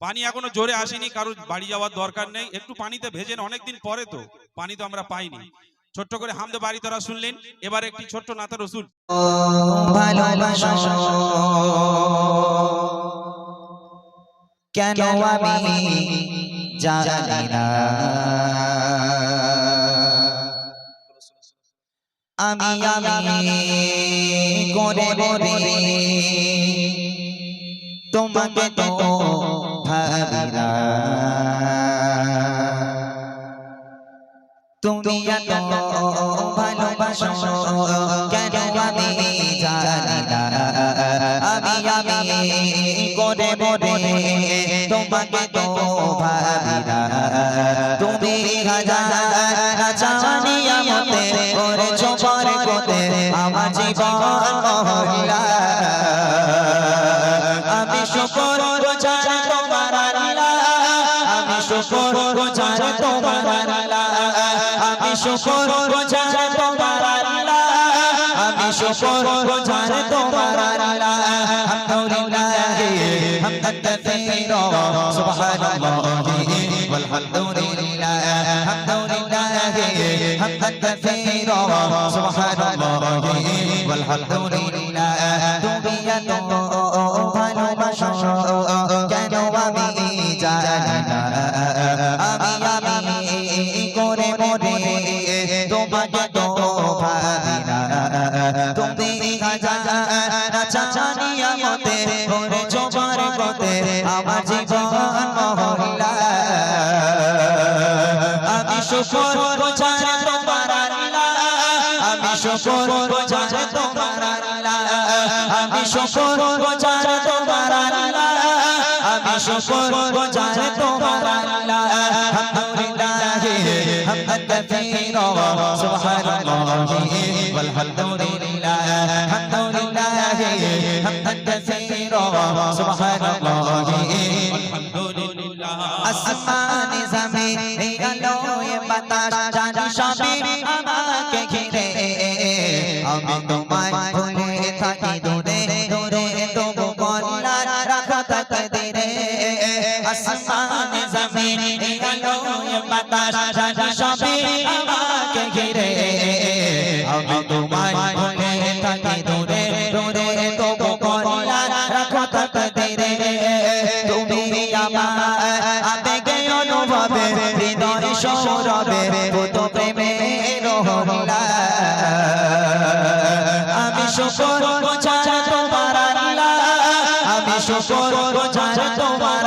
পানি এখনও জোরে আসেনি, কারোর বাড়ি যাওয়ার দরকার নেই। একটু পানিতে ভেজেন, অনেকদিন পরে তো। পানি তো আমরা পাইনি। ছোট্ট করে হামদে বাড়ি তারা শুনলেন। এবার একটি ছোট্ট নাতা রসুল। আমি আমি করে তোমাকে তো ভাবি তুমি এত ভালোবাসো, কেন আমি জানি না? আমি আমি করে করে তোমাকে তো ভাবি তুমি হাজার জানি আমাতে করে চোপার আমার জীবন মহল্লা। আমি শুকর গোজার তোমার আল্লাহ আমি শুকর গোজার তোমার আল্লাহ আমি শুকর গোজার তোমার আল্লাহ আলহামদুলিল্লাহ হামদান কাসীরা সুবহানাল্লাহি والحمدلله الحمدلله حمدا كثيرا سبحان الله والحمد لله আমি শকর গোজার তোমার আল্লাহ। আমি শকর গোজার তোমার আল্লাহ। আলহামদুলিল্লাহ হামদান সুবহানাল্লাহ, ওয়ালহামদুলিল্লাহ আলহামদুলিল্লাহ হামদান কাসীরা আসমানে জমিনে আলোয় বাতাস আসমানে জমিন আলোয় বাতাস সবই আমাকে ঘিরে। আমি তোমায় ভুলে থাকি, দূরে দূরে তবু বলার রাখা থাকে দিরে তুমি আমার আবেগে অনুভবে, হৃদয় সৌরভে ভূত প্রেমের হলা আমি শুকর গোচার তোমার আমি শুকর গোচার তোমার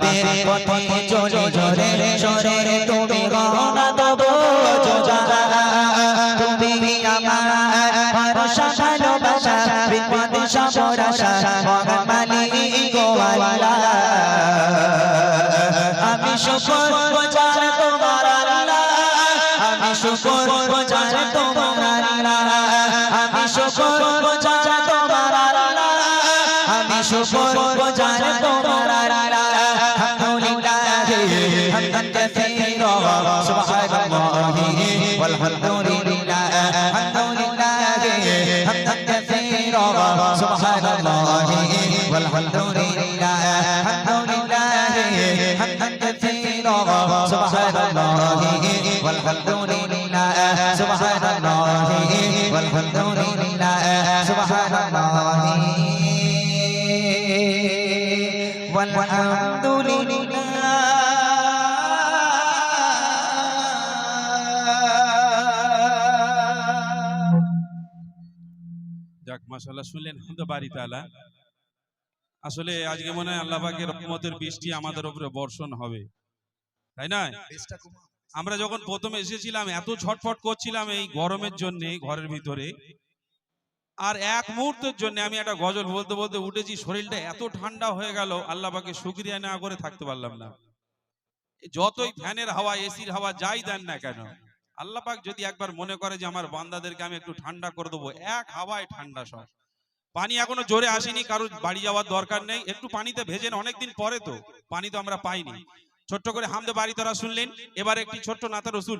কীভাবে পথে চলে জোরে জোরে তুমি গহনা দেবো তুমি আমার ভরসা, ভালোবাসা, বিপদে, সবরাসা মহান মালিক গো আল্লাহ। আমি শুকর গোজার তোমার আল্লাহ। আমি শুকর গোজার তোমার আল্লাহ। আমি শুকর গোজার তোমার আল্লাহ। আমি শুকর গোজার তোমার আল্লাহ। যাক মাসাল্লাহ শুনলেন হিন্দু বাড়ি তালা আসলে আজকে মনে হয় আল্লাহ পাকে বৃষ্টি আমাদের উপরে বর্ষণ হবে। তাই না? আমরা যখন প্রথমে এসেছিলাম এত ছটফট করছিলাম এই গরমের জন্য ঘরের ভিতরে। আর এক মুহূর্তের জন্য আমি একটা গজল বলতে বলতে উঠেছি শরীরটা এত ঠান্ডা হয়ে গেল আল্লাহ পাকে শুক্রিয়া না করে থাকতে পারলাম না। যতই ফ্যানের হাওয়া এসির হাওয়া যাই দেন না কেন আল্লাহ পাক যদি একবার মনে করে যে আমার বান্দাদেরকে আমি একটু ঠান্ডা করে দেবো এক হাওয়ায় ঠান্ডা সব। পানি এখনও জোরে আসেনি কারোর বাড়ি যাওয়ার দরকার নেই একটু পানিতে ভেজেন অনেকদিন পরে তো পানি তো আমরা পাইনি। ছোট্ট করে হামদে বাড়ি তারা শুনলেন। এবার একটি ছোট্ট নাতা রসুল